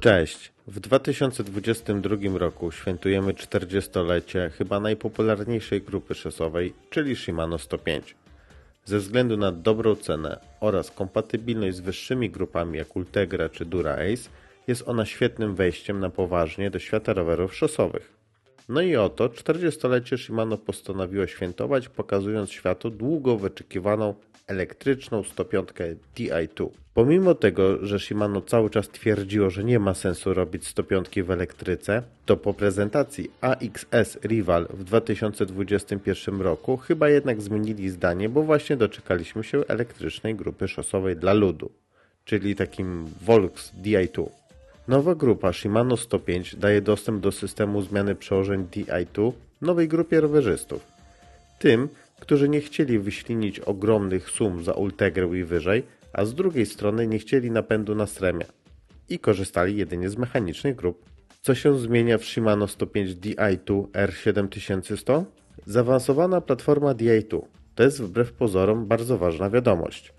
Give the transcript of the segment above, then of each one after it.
Cześć! W 2022 roku świętujemy 40-lecie chyba najpopularniejszej grupy szosowej, czyli Shimano 105. Ze względu na dobrą cenę oraz kompatybilność z wyższymi grupami jak Ultegra czy Dura Ace, jest ona świetnym wejściem na poważnie do świata rowerów szosowych. No i oto 40-lecie Shimano postanowiło świętować, pokazując światu długo wyczekiwaną elektryczną 105 Di2. Pomimo tego, że Shimano cały czas twierdziło, że nie ma sensu robić 105 w elektryce, to po prezentacji AXS Rival w 2021 roku chyba jednak zmienili zdanie, bo właśnie doczekaliśmy się elektrycznej grupy szosowej dla ludu, czyli takim Volks Di2. Nowa grupa Shimano 105 daje dostęp do systemu zmiany przełożeń Di2 nowej grupie rowerzystów. Tym, którzy nie chcieli wyślinić ogromnych sum za Ultegrę i wyżej, a z drugiej strony nie chcieli napędu na stremia i korzystali jedynie z mechanicznych grup. Co się zmienia w Shimano 105 Di2 R7100? Zaawansowana platforma Di2 to jest wbrew pozorom bardzo ważna wiadomość.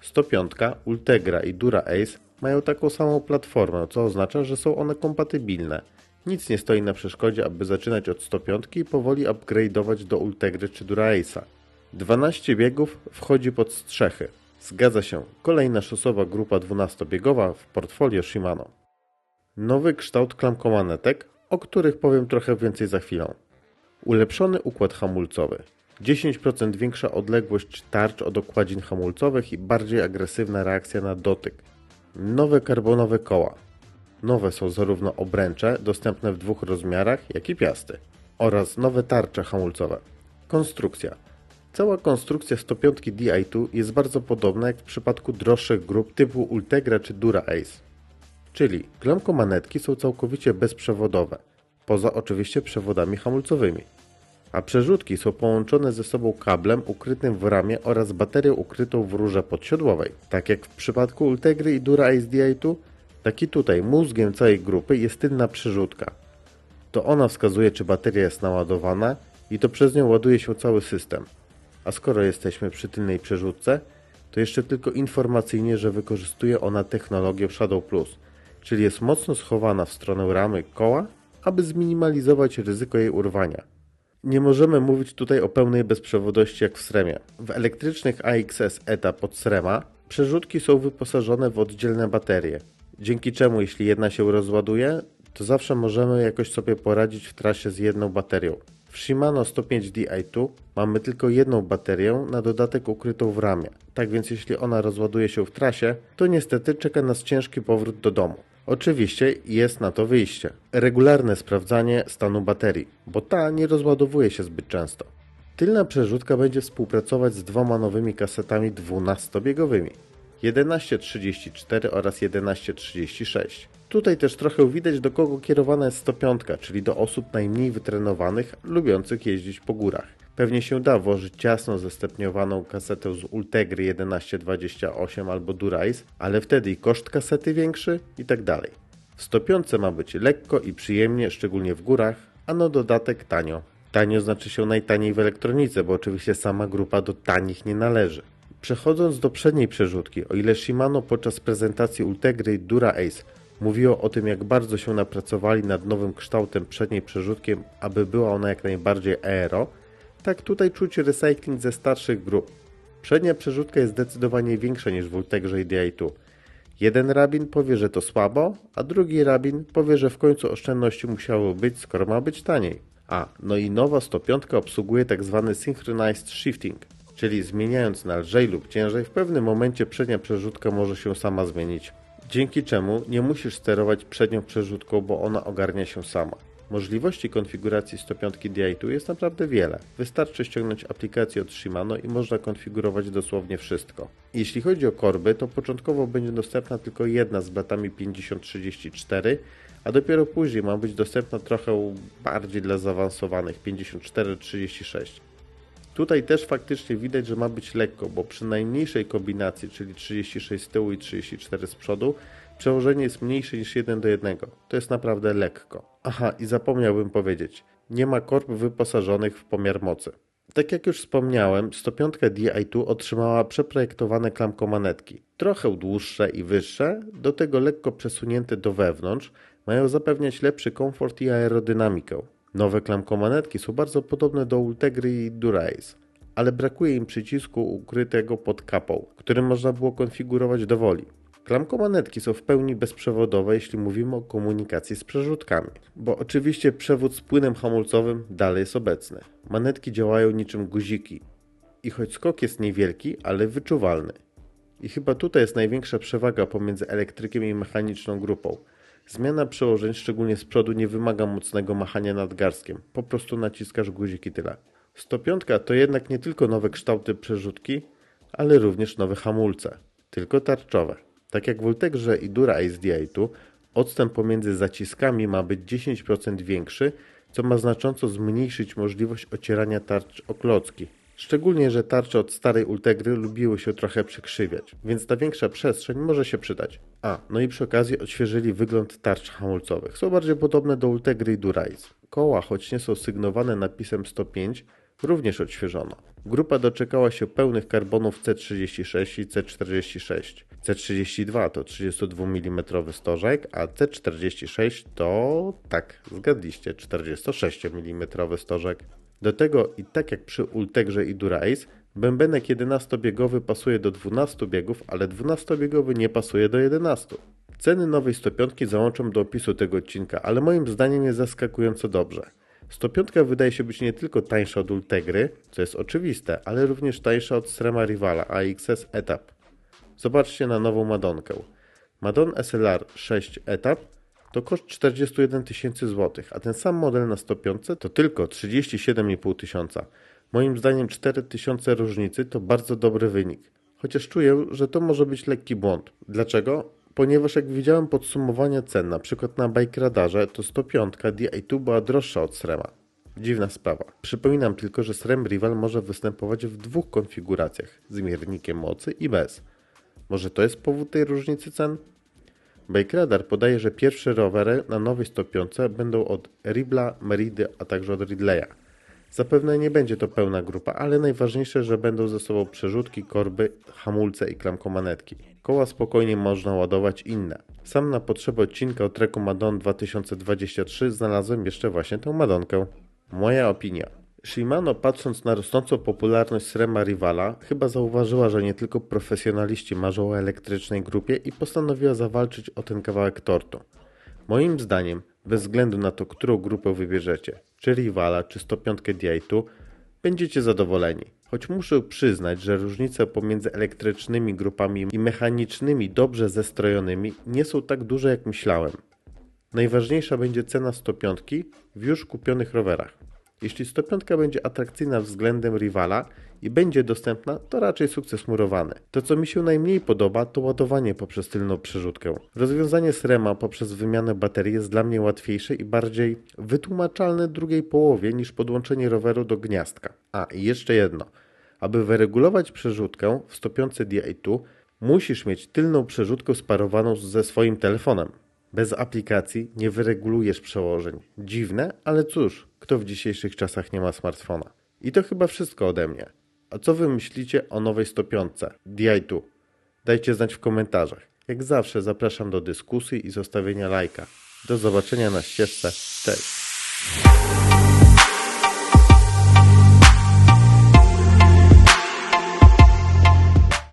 105, Ultegra i Dura Ace mają taką samą platformę, co oznacza, że są one kompatybilne. Nic nie stoi na przeszkodzie, aby zaczynać od 105 i powoli upgrade'ować do Ultegry czy Dura Ace'a. 12 biegów wchodzi pod strzechy. Zgadza się, kolejna szosowa grupa 12-biegowa w portfolio Shimano. Nowy kształt klamkomanetek, o których powiem trochę więcej za chwilę. Ulepszony układ hamulcowy. 10% większa odległość tarcz od okładzin hamulcowych i bardziej agresywna reakcja na dotyk. Nowe karbonowe koła. Nowe są zarówno obręcze, dostępne w dwóch rozmiarach, jak i piasty. Oraz nowe tarcze hamulcowe. Konstrukcja. Cała konstrukcja 105 Di2 jest bardzo podobna jak w przypadku droższych grup typu Ultegra czy Dura Ace. Czyli klamkomanetki są całkowicie bezprzewodowe, poza oczywiście przewodami hamulcowymi. A przerzutki są połączone ze sobą kablem ukrytym w ramie oraz baterią ukrytą w rurze podsiodłowej. Tak jak w przypadku Ultegry i Dura Ace Di2, tak i tutaj mózgiem całej grupy jest tylna przerzutka. To ona wskazuje, czy bateria jest naładowana i to przez nią ładuje się cały system. A skoro jesteśmy przy tylnej przerzutce, to jeszcze tylko informacyjnie, że wykorzystuje ona technologię Shadow Plus, czyli jest mocno schowana w stronę ramy koła, aby zminimalizować ryzyko jej urwania. Nie możemy mówić tutaj o pełnej bezprzewodowości jak w SREMie. W elektrycznych AXS ETA pod SREMA przerzutki są wyposażone w oddzielne baterie, dzięki czemu jeśli jedna się rozładuje, to zawsze możemy jakoś sobie poradzić w trasie z jedną baterią. W Shimano 105 Di2 mamy tylko jedną baterię, na dodatek ukrytą w ramie. Tak więc jeśli ona rozładuje się w trasie, to niestety czeka nas ciężki powrót do domu. Oczywiście jest na to wyjście. Regularne sprawdzanie stanu baterii, bo ta nie rozładowuje się zbyt często. Tylna przerzutka będzie współpracować z dwoma nowymi kasetami 12-biegowymi. 1134 oraz 1136. Tutaj też trochę widać do kogo kierowana jest 105, czyli do osób najmniej wytrenowanych, lubiących jeździć po górach. Pewnie się da włożyć ciasno zestepniowaną kasetę z Ultegry 1128 albo Durace, ale wtedy i koszt kasety większy i tak dalej. W 105 ma być lekko i przyjemnie, szczególnie w górach, a no dodatek tanio. Tanio znaczy się najtaniej w elektronice, bo oczywiście sama grupa do tanich nie należy. Przechodząc do przedniej przerzutki, o ile Shimano podczas prezentacji Ultegry i Dura Ace mówiło o tym, jak bardzo się napracowali nad nowym kształtem przedniej przerzutkiem, aby była ona jak najbardziej aero, tak tutaj czuć recycling ze starszych grup. Przednia przerzutka jest zdecydowanie większa niż w Ultegrze i Di2. Jeden rabin powie, że to słabo, a drugi rabin powie, że w końcu oszczędności musiało być, skoro ma być taniej. A, no i nowa 105 obsługuje tzw. Tak Synchronized Shifting, czyli zmieniając na lżej lub ciężej, w pewnym momencie przednia przerzutka może się sama zmienić. Dzięki czemu nie musisz sterować przednią przerzutką, bo ona ogarnia się sama. Możliwości konfiguracji 105 Di2 jest naprawdę wiele. Wystarczy ściągnąć aplikację od Shimano i można konfigurować dosłownie wszystko. Jeśli chodzi o korby, to początkowo będzie dostępna tylko jedna z blatami 5034, a dopiero później ma być dostępna trochę bardziej dla zaawansowanych 5436. Tutaj też faktycznie widać, że ma być lekko, bo przy najmniejszej kombinacji, czyli 36 z tyłu i 34 z przodu, przełożenie jest mniejsze niż 1 do 1. To jest naprawdę lekko. Aha, i zapomniałbym powiedzieć, nie ma korb wyposażonych w pomiar mocy. Tak jak już wspomniałem, 105 Di2 otrzymała przeprojektowane klamkomanetki. Trochę dłuższe i wyższe, do tego lekko przesunięte do wewnątrz, mają zapewniać lepszy komfort i aerodynamikę. Nowe klamkomanetki są bardzo podobne do Ultegry i Durace, ale brakuje im przycisku ukrytego pod kapą, który można było konfigurować do woli. Klamkomanetki są w pełni bezprzewodowe, jeśli mówimy o komunikacji z przerzutkami, bo oczywiście przewód z płynem hamulcowym dalej jest obecny. Manetki działają niczym guziki i choć skok jest niewielki, ale wyczuwalny. I chyba tutaj jest największa przewaga pomiędzy elektrykiem i mechaniczną grupą. Zmiana przełożeń, szczególnie z przodu, nie wymaga mocnego machania nadgarstkiem. Po prostu naciskasz guzik i tyle. 105 to jednak nie tylko nowe kształty przerzutki, ale również nowe hamulce, tylko tarczowe. Tak jak w i Dura Ace Di2, odstęp pomiędzy zaciskami ma być 10% większy, co ma znacząco zmniejszyć możliwość ocierania tarcz o klocki. Szczególnie, że tarcze od starej Ultegry lubiły się trochę przekrzywiać, więc ta większa przestrzeń może się przydać. A, no i przy okazji odświeżyli wygląd tarcz hamulcowych. Są bardziej podobne do Ultegry i Durace. Koła, choć nie są sygnowane napisem 105, również odświeżono. Grupa doczekała się pełnych karbonów C36 i C46. C32 to 32 mm stożek, a C46 to, tak, zgadliście, 46 mm stożek. Do tego i tak jak przy Ultegrze i Durace, bębenek 11-biegowy pasuje do 12 biegów, ale 12-biegowy nie pasuje do 11. Ceny nowej 105 załączam do opisu tego odcinka, ale moim zdaniem jest zaskakująco dobrze. 105 wydaje się być nie tylko tańsza od Ultegry, co jest oczywiste, ale również tańsza od Srema Rivala AXS Etap. Zobaczcie na nową Madonkę. Madon SLR 6 Etap to koszt 41 tysięcy złotych, a ten sam model na 105 to tylko 37,5 tysiąca. Moim zdaniem 4 tysiące różnicy to bardzo dobry wynik. Chociaż czuję, że to może być lekki błąd. Dlaczego? Ponieważ jak widziałem podsumowania cen, na przykład na Bike Radarze, to 105 Di2 była droższa od Srema. Dziwna sprawa. Przypominam tylko, że SREM Rival może występować w dwóch konfiguracjach, z miernikiem mocy i bez. Może to jest powód tej różnicy cen? Bike Radar podaje, że pierwsze rowery na nowej 105 będą od Ribla, Meridy, a także od Ridleya. Zapewne nie będzie to pełna grupa, ale najważniejsze, że będą ze sobą przerzutki, korby, hamulce i klamkomanetki. Koła spokojnie można ładować inne. Sam na potrzeby odcinka o treku Madon 2023 znalazłem jeszcze właśnie tę Madonkę. Moja opinia. Shimano patrząc na rosnącą popularność Srema Rivala chyba zauważyła, że nie tylko profesjonaliści marzą o elektrycznej grupie i postanowiła zawalczyć o ten kawałek tortu. Moim zdaniem, bez względu na to, którą grupę wybierzecie, czy Rivala, czy 105 Di2, będziecie zadowoleni. Choć muszę przyznać, że różnice pomiędzy elektrycznymi grupami i mechanicznymi dobrze zestrojonymi nie są tak duże jak myślałem. Najważniejsza będzie cena 105 w już kupionych rowerach. Jeśli 105 będzie atrakcyjna względem rywala i będzie dostępna, to raczej sukces murowany. To co mi się najmniej podoba to ładowanie poprzez tylną przerzutkę. Rozwiązanie SREMA poprzez wymianę baterii jest dla mnie łatwiejsze i bardziej wytłumaczalne drugiej połowie niż podłączenie roweru do gniazdka. A i jeszcze jedno. Aby wyregulować przerzutkę w 105 Di2 musisz mieć tylną przerzutkę sparowaną ze swoim telefonem. Bez aplikacji nie wyregulujesz przełożeń. Dziwne, ale cóż, kto w dzisiejszych czasach nie ma smartfona? I to chyba wszystko ode mnie. A co wy myślicie o nowej 105 DI2? Dajcie znać w komentarzach. Jak zawsze zapraszam do dyskusji i zostawienia lajka. Do zobaczenia na ścieżce. Cześć!